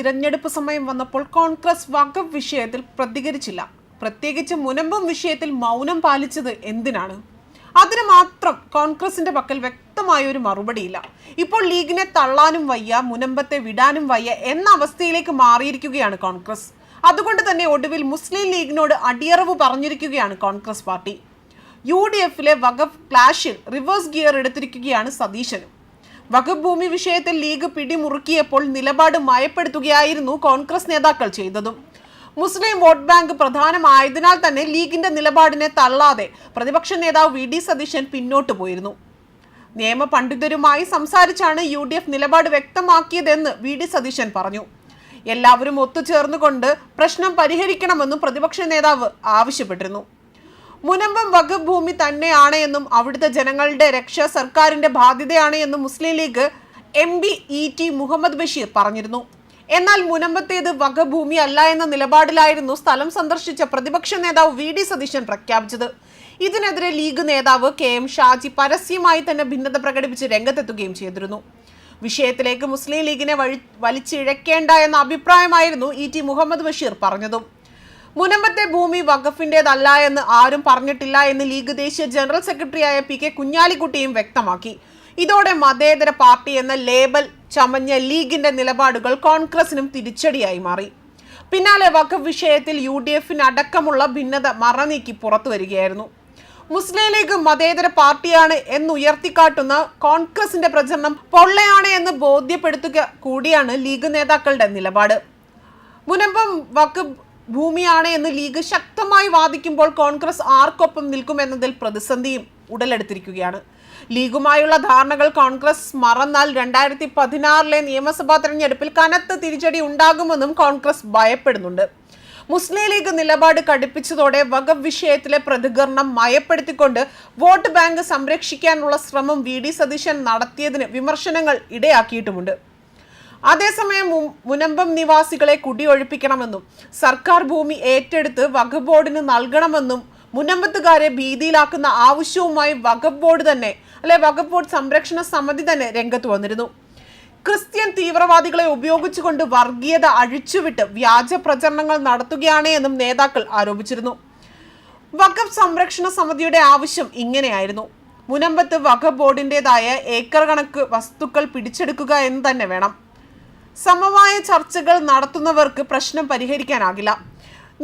തിരഞ്ഞെടുപ്പ് സമയം വന്നപ്പോൾ കോൺഗ്രസ് വഖഫ് വിഷയത്തിൽ പ്രതികരിച്ചില്ല. പ്രത്യേകിച്ച് മുനമ്പം വിഷയത്തിൽ മൗനം പാലിച്ചത് എന്തിനാണ്? അതിന് മാത്രം കോൺഗ്രസിന്റെ പക്കൽ വ്യക്തമായ ഒരു മറുപടിയില്ല. ഇപ്പോൾ ലീഗിനെ തള്ളാനും വയ്യ മുനമ്പത്തെ വിടാനും വയ്യ എന്ന അവസ്ഥയിലേക്ക് മാറിയിരിക്കുകയാണ് കോൺഗ്രസ്. അതുകൊണ്ട് തന്നെ ഒടുവിൽ മുസ്ലിം ലീഗിനോട് അടിയറവ് പറഞ്ഞിരിക്കുകയാണ് കോൺഗ്രസ് പാർട്ടി. യു ഡി എഫിലെ വഖഫ് ക്ലാഷിൽ റിവേഴ്സ് ഗിയർ എടുത്തിരിക്കുകയാണ് സതീശനും. വഖഫ് ഭൂമി വിഷയത്തിൽ ലീഗ് പിടിമുറുക്കിയപ്പോൾ നിലപാട് മയപ്പെടുത്തുകയായിരുന്നു കോൺഗ്രസ് നേതാക്കൾ ചെയ്തതും. മുസ്ലിം വോട്ട് ബാങ്ക് പ്രധാനമായതിനാൽ തന്നെ ലീഗിന്റെ നിലപാടിനെ തള്ളാതെ പ്രതിപക്ഷ നേതാവ് വി ഡി സതീശൻ പിന്നോട്ട് പോയിരുന്നു. നിയമ പണ്ഡിതരുമായി സംസാരിച്ചാണ് യു ഡി എഫ് നിലപാട് വ്യക്തമാക്കിയതെന്ന് വി ഡി സതീശൻ പറഞ്ഞു. എല്ലാവരും ഒത്തുചേർന്നുകൊണ്ട് പ്രശ്നം പരിഹരിക്കണമെന്നും പ്രതിപക്ഷ നേതാവ് ആവശ്യപ്പെട്ടിരുന്നു. മുനമ്പം വഖഫ് ഭൂമി തന്നെയാണ് എന്നും അവിടുത്തെ ജനങ്ങളുടെ രക്ഷ സർക്കാരിന്റെ ബാധ്യതയാണ് എന്നും Muslim League M P E T Muhammad Basheer പറഞ്ഞിരുന്നു. എന്നാൽ മുനമ്പത്തേത് വഖഫ് ഭൂമി അല്ല എന്ന നിലപാടിലായിരുന്നു സ്ഥലം സന്ദർശിച്ച പ്രതിപക്ഷ നേതാവ് വി ഡി സതീശൻ പ്രഖ്യാപിച്ചത്. ഇതിനെതിരെ ലീഗ് നേതാവ് കെ എം ഷാജി പരസ്യമായി തന്നെ ഭിന്നത പ്രകടിപ്പിച്ച് രംഗത്തെത്തുകയും ചെയ്തിരുന്നു. വിഷയത്തിലേക്ക് മുസ്ലിം ലീഗിനെ വഴി വലിച്ചിഴക്കേണ്ട എന്ന അഭിപ്രായമായിരുന്നു ഇ ടി മുഹമ്മദ് ബഷീർ പറഞ്ഞതും. മുനമ്പത്തെ ഭൂമി വഖഫിന്റേതല്ല എന്ന് ആരും പറഞ്ഞിട്ടില്ല എന്ന് ലീഗ് ദേശീയ ജനറൽ സെക്രട്ടറിയായ പി കെ കുഞ്ഞാലിക്കുട്ടിയും വ്യക്തമാക്കി. ഇതോടെ മതേതര പാർട്ടി എന്ന ലേബൽ ചമഞ്ഞ ലീഗിന്റെ നിലപാടുകൾ കോൺഗ്രസിനും തിരിച്ചടിയായി മാറി. പിന്നാലെ വഖഫ് വിഷയത്തിൽ യു ഡി എഫിന് അടക്കമുള്ള ഭിന്നത മറനീക്കി പുറത്തു വരികയായിരുന്നു. മുസ്ലിം ലീഗ് മതേതര പാർട്ടിയാണ് എന്ന് ഉയർത്തിക്കാട്ടുന്ന കോൺഗ്രസിന്റെ പ്രചരണം പൊള്ളയാണ് എന്ന് ബോധ്യപ്പെടുത്തുക കൂടിയാണ് ലീഗ് നേതാക്കളുടെ നിലപാട്. മുനമ്പം വഖഫ് ഭൂമിയാണ് എന്ന് ലീഗ് ശക്തമായി വാദിക്കുമ്പോൾ കോൺഗ്രസ് ആർക്കൊപ്പം നിൽക്കുമെന്നതിൽ പ്രതിസന്ധിയും ഉടലെടുത്തിരിക്കുകയാണ്. ലീഗുമായുള്ള ധാരണകൾ കോൺഗ്രസ് മറന്നാൽ രണ്ടായിരത്തി പതിനാറിലെ നിയമസഭാ തെരഞ്ഞെടുപ്പിൽ കനത്ത തിരിച്ചടി ഉണ്ടാകുമെന്നും കോൺഗ്രസ് ഭയപ്പെടുന്നുണ്ട്. മുസ്ലിം ലീഗ് നിലപാട് കടുപ്പിച്ചതോടെ വഖഫ് വിഷയത്തിലെ പ്രതികരണം മയപ്പെടുത്തിക്കൊണ്ട് വോട്ട് ബാങ്ക് സംരക്ഷിക്കാനുള്ള ശ്രമം വി. ഡി. സതീശൻ നടത്തിയതിന് വിമർശനങ്ങൾ ഇടയാക്കിയിട്ടുമുണ്ട്. അതേസമയം മുനമ്പം നിവാസികളെ കുടിയൊഴിപ്പിക്കണമെന്നും സർക്കാർ ഭൂമി ഏറ്റെടുത്ത് വഖഫ് ബോർഡിന് നൽകണമെന്നും മുനമ്പത്തുകാരെ ഭീതിയിലാക്കുന്ന ആവശ്യവുമായി വഖഫ് ബോർഡ് തന്നെ അല്ലെ വഖഫ് ബോർഡ് സംരക്ഷണ സമിതി തന്നെ രംഗത്ത് വന്നിരുന്നു. ക്രിസ്ത്യൻ തീവ്രവാദികളെ ഉപയോഗിച്ചുകൊണ്ട് വർഗീയത അഴിച്ചുവിട്ട് വ്യാജ പ്രചരണങ്ങൾ നടത്തുകയാണ് എന്നും നേതാക്കൾ ആരോപിച്ചിരുന്നു. വഖഫ് സംരക്ഷണ സമിതിയുടെ ആവശ്യം ഇങ്ങനെയായിരുന്നു. മുനമ്പത്ത് വഖഫ് ബോർഡിന്റെതായ ഏക്കർ കണക്ക് വസ്തുക്കൾ പിടിച്ചെടുക്കുക എന്ന് തന്നെ വേണം. സമവായ ചർച്ചകൾ നടത്തുന്നവർക്ക് പ്രശ്നം പരിഹരിക്കാനാകില്ല.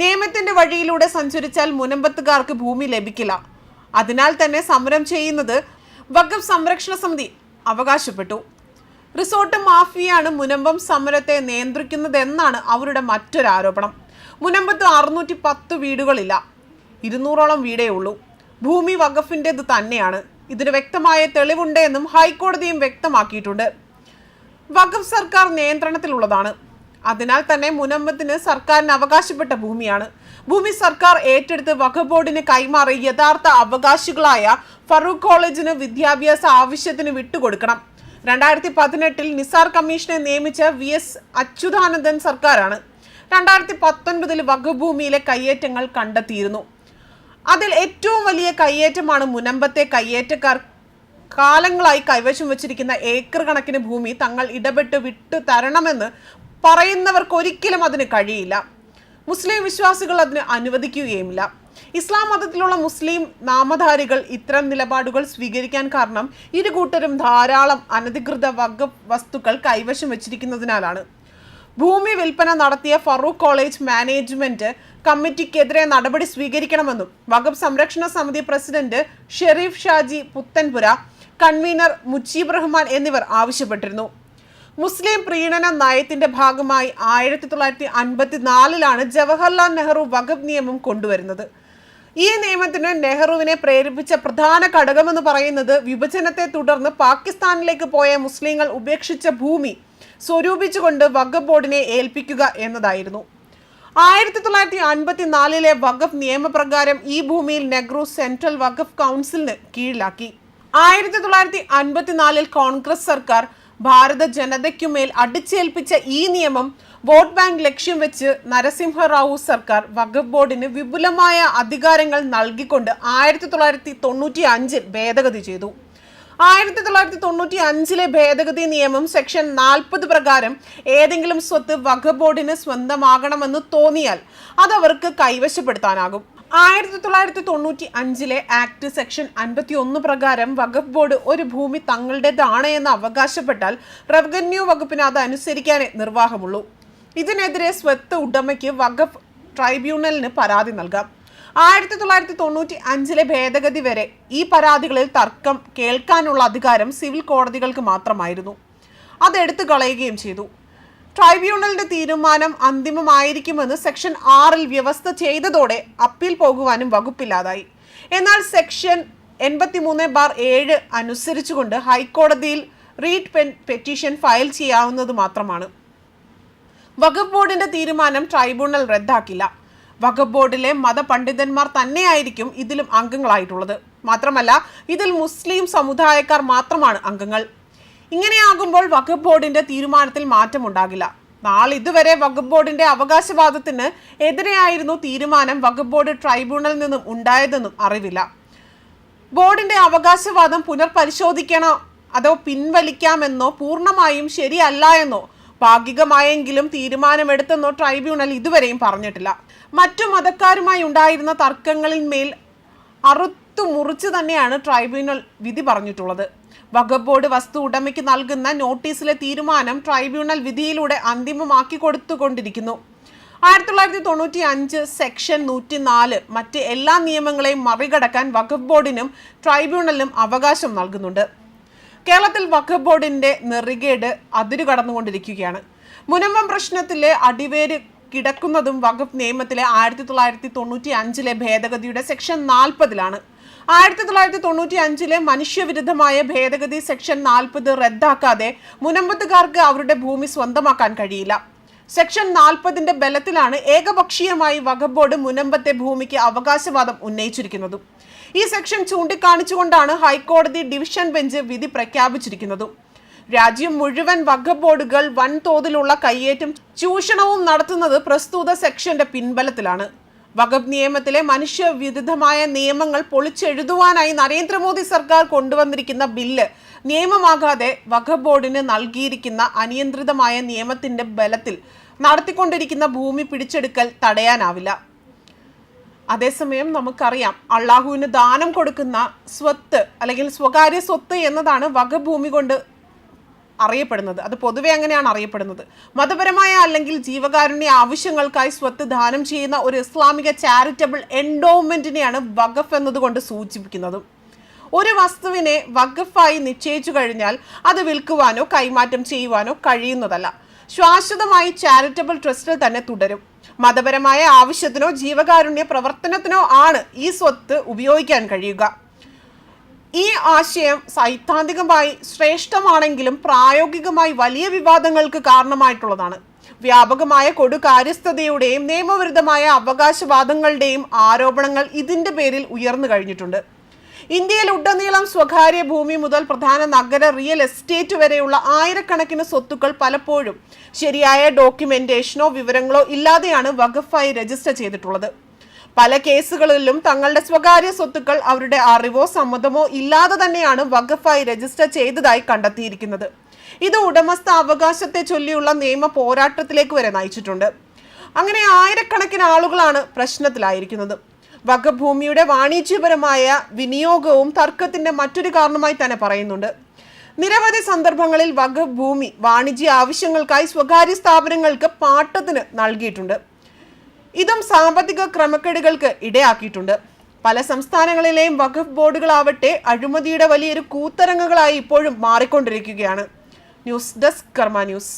നിയമത്തിന്റെ വഴിയിലൂടെ സഞ്ചരിച്ചാൽ മുനമ്പത്തുകാർക്ക് ഭൂമി ലഭിക്കില്ല. അതിനാൽ തന്നെ സമരം ചെയ്യുന്നത് വഖഫ് സംരക്ഷണ സമിതി അവകാശപ്പെട്ടു. റിസോർട്ട് മാഫിയാണ് മുനമ്പം സമരത്തെ നിയന്ത്രിക്കുന്നതെന്നാണ് അവരുടെ മറ്റൊരു ആരോപണം മുനമ്പത്ത് അറുന്നൂറ്റി പത്ത് വീടുകളില്ല. ഇരുന്നൂറോളം വീടേ ഉള്ളൂ. ഭൂമി വഖഫിന്റെത് തന്നെയാണ്. ഇതിന് വ്യക്തമായ തെളിവുണ്ട് എന്നും ഹൈക്കോടതിയും വ്യക്തമാക്കിയിട്ടുണ്ട്. വഖഫ് സർക്കാർ നിയന്ത്രണത്തിലുള്ളതാണ്. അതിനാൽ തന്നെ മുനമ്പത്തിന് സർക്കാരിന് അവകാശപ്പെട്ട ഭൂമിയാണ്. ഭൂമി സർക്കാർ ഏറ്റെടുത്ത് വഖഫ് ബോർഡിന് കൈമാറി യഥാർത്ഥ അവകാശികളായ ഫറൂഖ് കോളേജിന് വിദ്യാഭ്യാസ ആവശ്യത്തിന് വിട്ടുകൊടുക്കണം. രണ്ടായിരത്തി പതിനെട്ടിൽ നിസാർ കമ്മീഷനെ നിയമിച്ച വി എസ് അച്യുതാനന്ദൻ സർക്കാരാണ്. രണ്ടായിരത്തി പത്തൊൻപതിൽ ഭൂമിയിലെ കയ്യേറ്റങ്ങൾ കണ്ടെത്തിയിരുന്നു. അതിൽ ഏറ്റവും വലിയ കയ്യേറ്റമാണ് മുനമ്പത്തെ കയ്യേറ്റക്കാർ കാലങ്ങളായി കൈവശം വച്ചിരിക്കുന്ന ഏക്കർ കണക്കിന് ഭൂമി തങ്ങൾ ഇടപെട്ട് വിട്ടു തരണമെന്ന് പറയുന്നവർക്ക് ഒരിക്കലും അതിന് കഴിയില്ല. മുസ്ലിം വിശ്വാസികൾ അതിന് അനുവദിക്കുകയുമില്ല. ഇസ്ലാം മതത്തിലുള്ള മുസ്ലിം നാമധാരികൾ ഇത്തരം നിലപാടുകൾ സ്വീകരിക്കാൻ കാരണം ഇരു കൂട്ടരും ധാരാളം അനധികൃത വക വസ്തുക്കൾ കൈവശം വച്ചിരിക്കുന്നതിനാലാണ്. ഭൂമി വിൽപ്പന നടത്തിയ ഫറൂഖ് കോളേജ് മാനേജ്മെന്റ് കമ്മിറ്റിക്കെതിരെ നടപടി സ്വീകരിക്കണമെന്നും വകുപ്പ് സംരക്ഷണ സമിതി പ്രസിഡന്റ് ഷെരീഫ് ഷാജി പുത്തൻപുര കൺവീനർ മുജീബ് റഹ്മാൻ എന്നിവർ ആവശ്യപ്പെട്ടിരുന്നു. മുസ്ലിം പ്രീണന നയത്തിന്റെ ഭാഗമായി ആയിരത്തി തൊള്ളായിരത്തി അൻപത്തിനാലിലാണ് ജവഹർലാൽ നെഹ്റു വഖഫ് നിയമം കൊണ്ടുവരുന്നത്. ഈ നിയമത്തിന് നെഹ്റുവിനെ പ്രേരിപ്പിച്ച പ്രധാന ഘടകമെന്ന് പറയുന്നത് വിഭജനത്തെ തുടർന്ന് പാകിസ്ഥാനിലേക്ക് പോയ മുസ്ലിങ്ങൾ ഉപേക്ഷിച്ച ഭൂമി സ്വരൂപിച്ചുകൊണ്ട് വഖഫ് ബോർഡിനെ ഏൽപ്പിക്കുക എന്നതായിരുന്നു. ആയിരത്തി തൊള്ളായിരത്തി അൻപത്തിനാലിലെ വഖഫ് നിയമപ്രകാരം ഈ ഭൂമിയിൽ നെഹ്റു സെൻട്രൽ വഖഫ് കൗൺസിലിന് കീഴിലാക്കി. ആയിരത്തി തൊള്ളായിരത്തി അൻപത്തിനാലിൽ കോൺഗ്രസ് സർക്കാർ ഭാരത ജനതയ്ക്കുമേൽ അടിച്ചേൽപ്പിച്ച ഈ നിയമം വോട്ട് ബാങ്ക് ലക്ഷ്യം വെച്ച് നരസിംഹറാവു സർക്കാർ വഖഫ് ബോർഡിന് വിപുലമായ അധികാരങ്ങൾ നൽകിക്കൊണ്ട് ആയിരത്തി തൊള്ളായിരത്തി തൊണ്ണൂറ്റി അഞ്ചിൽ ഭേദഗതി ചെയ്തു. ആയിരത്തി തൊള്ളായിരത്തി തൊണ്ണൂറ്റി അഞ്ചിലെ ഭേദഗതി നിയമം സെക്ഷൻ നാൽപ്പത് പ്രകാരം ഏതെങ്കിലും സ്വത്ത് വഖഫ് ബോർഡിന് സ്വന്തമാകണമെന്ന് തോന്നിയാൽ അത് അവർക്ക് കൈവശപ്പെടുത്താനാകും. ആയിരത്തി തൊള്ളായിരത്തി തൊണ്ണൂറ്റി അഞ്ചിലെ ആക്ട് സെക്ഷൻ അൻപത്തി ഒന്ന് പ്രകാരം വഖഫ് ബോർഡ് ഒരു ഭൂമി തങ്ങളുടേതാണ് എന്ന് അവകാശപ്പെട്ടാൽ റവന്യൂ വകുപ്പിന് അത് അനുസരിക്കാനേ നിർവാഹമുള്ളൂ. ഇതിനെതിരെ സ്വത്ത് ഉടമയ്ക്ക് വഖഫ് ട്രൈബ്യൂണലിന് പരാതി നൽകാം. ആയിരത്തി തൊള്ളായിരത്തി തൊണ്ണൂറ്റി അഞ്ചിലെ ഭേദഗതി വരെ ഈ പരാതികളിൽ തർക്കം കേൾക്കാനുള്ള അധികാരം സിവിൽ കോടതികൾക്ക് മാത്രമായിരുന്നു. അത് എടുത്തു കളയുകയും ചെയ്തു. ട്രൈബ്യൂണലിന്റെ തീരുമാനം അന്തിമമായിരിക്കുമെന്ന് സെക്ഷൻ ആറിൽ വ്യവസ്ഥ ചെയ്തതോടെ അപ്പീൽ പോകുവാനും വകുപ്പില്ലാതായി. എന്നാൽ സെക്ഷൻ എൺപത്തിമൂന്ന് ബാർ ഏഴ് അനുസരിച്ചുകൊണ്ട് ഹൈക്കോടതിയിൽ റീറ്റ് പെൻ പെറ്റീഷൻ ഫയൽ ചെയ്യാവുന്നത് മാത്രമാണ്. വകുപ്പ് ബോർഡിന്റെ തീരുമാനം ട്രൈബ്യൂണൽ റദ്ദാക്കില്ല. വകുപ്പ് ബോർഡിലെ മതപണ്ഡിതന്മാർ തന്നെയായിരിക്കും ഇതിലും അംഗങ്ങളായിട്ടുള്ളത്. മാത്രമല്ല ഇതിൽ മുസ്ലിം സമുദായക്കാർ മാത്രമാണ് അംഗങ്ങൾ. ഇങ്ങനെയാകുമ്പോൾ വഖഫ് ബോർഡിന്റെ തീരുമാനത്തിൽ മാറ്റമുണ്ടാകില്ല നാളെ ഇതുവരെ വഖഫ് ബോർഡിന്റെ അവകാശവാദത്തിന് എതിരെയായിരുന്നു തീരുമാനം വകുപ്പ് ബോർഡ് ട്രൈബ്യൂണലിൽ നിന്നും ഉണ്ടായതെന്നും അറിവില്ല. ബോർഡിന്റെ അവകാശവാദം പുനർപരിശോധിക്കണോ അതോ പിൻവലിക്കാമെന്നോ പൂർണമായും ശരിയല്ല എന്നോ ഭാഗികമായെങ്കിലും തീരുമാനമെടുത്തെന്നോ ട്രൈബ്യൂണൽ ഇതുവരെയും പറഞ്ഞിട്ടില്ല. മറ്റു മതക്കാരുമായി ഉണ്ടായിരുന്ന തർക്കങ്ങളിൽ മേൽ അറുത്തു മുറിച്ച് തന്നെയാണ് ട്രൈബ്യൂണൽ വിധി പറഞ്ഞിട്ടുള്ളത്. വഖഫ് ബോർഡ് വസ്തു ഉടമയ്ക്ക് നൽകുന്ന നോട്ടീസിലെ തീരുമാനം ട്രൈബ്യൂണൽ വിധിയിലൂടെ അന്തിമമാക്കി കൊടുത്തുകൊണ്ടിരിക്കുന്നു. ആയിരത്തി തൊള്ളായിരത്തി തൊണ്ണൂറ്റി അഞ്ച് സെക്ഷൻ നൂറ്റി നാല് മറ്റ് എല്ലാ നിയമങ്ങളെയും മറികടക്കാൻ വഖഫ് ബോർഡിനും ട്രൈബ്യൂണലിനും അവകാശം നൽകുന്നുണ്ട്. കേരളത്തിൽ വഖഫ് ബോർഡിന്റെ നെറികേട് അതിരു കടന്നുകൊണ്ടിരിക്കുകയാണ്. മുനമ്പം പ്രശ്നത്തിലെ അടിവേര് കിടക്കുന്നതും വഖഫ് നിയമത്തിലെ ആയിരത്തി തൊള്ളായിരത്തി തൊണ്ണൂറ്റി അഞ്ചിലെ ഭേദഗതിയുടെ സെക്ഷൻ നാൽപ്പതിലാണ്. ആയിരത്തി തൊള്ളായിരത്തി തൊണ്ണൂറ്റി അഞ്ചിലെ മനുഷ്യവിരുദ്ധമായ ഭേദഗതി സെക്ഷൻ നാൽപ്പത് റദ്ദാക്കാതെ മുനമ്പത്തുകാർക്ക് അവരുടെ ഭൂമി സ്വന്തമാക്കാൻ കഴിയില്ല. സെക്ഷൻ നാൽപ്പതിന്റെ ബലത്തിലാണ് ഏകപക്ഷീയമായി വഖഫ് ബോർഡ് മുനമ്പത്തെ ഭൂമിക്ക് അവകാശവാദം ഉന്നയിച്ചിരിക്കുന്നതും. ഈ സെക്ഷൻ ചൂണ്ടിക്കാണിച്ചുകൊണ്ടാണ് ഹൈക്കോടതി ഡിവിഷൻ ബെഞ്ച് വിധി പ്രഖ്യാപിച്ചിരിക്കുന്നതും. രാജ്യം മുഴുവൻ വഖഫ് ബോർഡുകൾ വൻതോതിലുള്ള കയ്യേറ്റം ചൂഷണവും നടത്തുന്നത് പ്രസ്തുത സെക്ഷന്റെ പിൻബലത്തിലാണ്. വഖഫ് നിയമത്തിലെ മനുഷ്യവിരുദ്ധമായ നിയമങ്ങൾ പൊളിച്ചെഴുതുവാനായി നരേന്ദ്രമോദി സർക്കാർ കൊണ്ടുവന്നിരിക്കുന്ന ബില്ല് നിയമമാകാതെ വഖബ് ബോർഡിന് നൽകിയിരിക്കുന്ന അനിയന്ത്രിതമായ നിയമത്തിന്റെ ബലത്തിൽ നടത്തിക്കൊണ്ടിരിക്കുന്ന ഭൂമി പിടിച്ചെടുക്കൽ തടയാനാവില്ല. അതേസമയം നമുക്കറിയാം അള്ളാഹുവിന് ദാനം കൊടുക്കുന്ന സ്വത്ത് അല്ലെങ്കിൽ സ്വകാര്യ സ്വത്ത് എന്നതാണ് വകഭൂമി ഭൂമി കൊണ്ട് അറിയപ്പെടുന്നത്. അത് പൊതുവെ അങ്ങനെയാണ് അറിയപ്പെടുന്നത്. മതപരമായ അല്ലെങ്കിൽ ജീവകാരുണ്യ ആവശ്യങ്ങൾക്കായി സ്വത്ത് ദാനം ചെയ്യുന്ന ഒരു ഇസ്ലാമിക ചാരിറ്റബിൾ എൻഡോവ്മെന്റിനെയാണ് വഖഫ് എന്നതുകൊണ്ട് സൂചിപ്പിക്കുന്നത്. ഒരു വസ്തുവിനെ വഖഫായി നിശ്ചയിച്ചു കഴിഞ്ഞാൽ അത് വിൽക്കുവാനോ കൈമാറ്റം ചെയ്യുവാനോ കഴിയുന്നതല്ല. ശാശ്വതമായി ചാരിറ്റബിൾ ട്രസ്റ്റിൽ തന്നെ തുടരും. മതപരമായ ആവശ്യത്തിനോ ജീവകാരുണ്യ പ്രവർത്തനത്തിനോ ആണ് ഈ സ്വത്ത് ഉപയോഗിക്കാൻ കഴിയുക. ഈ ആശയം സൈദ്ധാന്തികമായി ശ്രേഷ്ഠമാണെങ്കിലും പ്രായോഗികമായി വലിയ വിവാദങ്ങൾക്ക് കാരണമായിട്ടുള്ളതാണ്. വ്യാപകമായ കൊടുകാര്യസ്ഥതയുടെയും നിയമവിരുദ്ധമായ അവകാശവാദങ്ങളുടെയും ആരോപണങ്ങൾ ഇതിന്റെ പേരിൽ ഉയർന്നു കഴിഞ്ഞിട്ടുണ്ട്. ഇന്ത്യയിൽ ഉടനീളം സ്വകാര്യ ഭൂമി മുതൽ പ്രധാന നഗര റിയൽ എസ്റ്റേറ്റ് വരെയുള്ള ആയിരക്കണക്കിന് സ്വത്തുക്കൾ പലപ്പോഴും ശരിയായ ഡോക്യുമെന്റേഷനോ വിവരങ്ങളോ ഇല്ലാതെയാണ് വഖഫായി രജിസ്റ്റർ ചെയ്തിട്ടുള്ളത്. പല കേസുകളിലും തങ്ങളുടെ സ്വകാര്യ സ്വത്തുക്കൾ അവരുടെ അറിവോ സമ്മതമോ ഇല്ലാതെ തന്നെയാണ് വഖഫായി രജിസ്റ്റർ ചെയ്തതായി കണ്ടെത്തിയിരിക്കുന്നത്. ഇത് ഉടമസ്ഥ അവകാശത്തെ ചൊല്ലിയുള്ള നിയമ പോരാട്ടത്തിലേക്ക് വരെ നയിച്ചിട്ടുണ്ട്. അങ്ങനെ ആയിരക്കണക്കിന് ആളുകളാണ് പ്രശ്നത്തിലായിരിക്കുന്നത്. വകഭൂമിയുടെ ഭൂമിയുടെ വാണിജ്യപരമായ വിനിയോഗവും തർക്കത്തിന്റെ മറ്റൊരു കാരണമായി തന്നെ പറയുന്നുണ്ട്. നിരവധി സന്ദർഭങ്ങളിൽ വകഭൂമി ഭൂമി വാണിജ്യ ആവശ്യങ്ങൾക്കായി സ്വകാര്യ സ്ഥാപനങ്ങൾക്ക് പാട്ടത്തിന് നൽകിയിട്ടുണ്ട്. ഇതും സാമ്പത്തിക ക്രമക്കേടുകൾക്ക് ഇടയാക്കിയിട്ടുണ്ട്. പല സംസ്ഥാനങ്ങളിലെയും വഖഫ് ബോർഡുകളാവട്ടെ അഴിമതിയുടെ വലിയൊരു കൂത്തരങ്ങുകളായി ഇപ്പോഴും മാറിക്കൊണ്ടിരിക്കുകയാണ്. News desk Karma News.